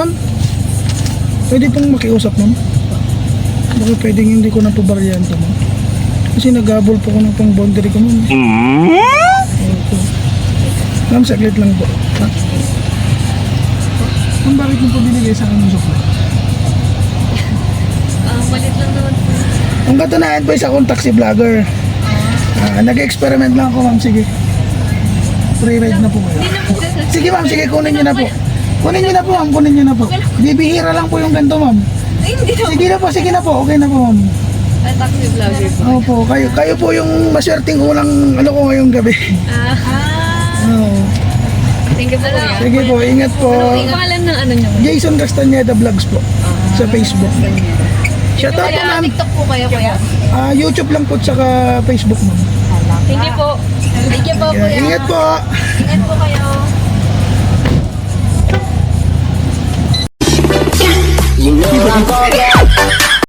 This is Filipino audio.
Ma'am, pwede pong makiusap ma'am? Baka pwedeng hindi ko na po baryanta ma'am. Kasi nagabol po ko ng pang boundary ko ma'am. Opo. Ma'am, saglit lang po. Ha? Ma'am, bakit mo po binigay sa akin yung sukla? Ah, malit lang naman po. Ang katunayan po isa akong taxi vlogger. Ah, nag-experiment lang ako ma'am, sige. Free ride na po kayo. Hindi na po. Sige ma'am, sige kunin niyo na po. Kunin niyo na po ma'am, kunin niyo na po. Bibihira lang po yung ganito ma'am. Ay, hindi na. Sige na po, sige na po, okay na po ma'am. Ah, taxi vlogger po. Opo, kayo, kayo po yung maswerteng unang ano ko ngayong gabi. Ah, Oo. thank you po kuya. Sige po, ingat po. Ano yung pangalan ng ano niyo? Jason Castaneda Vlogs po sa Facebook. Shout out po ma'am. TikTok po kayo kuya. Ah, YouTube lang po tsaka Facebook ma'am. Thank you po. Thank you po kuya. ingat po. Ingat po kayo. I'm gonna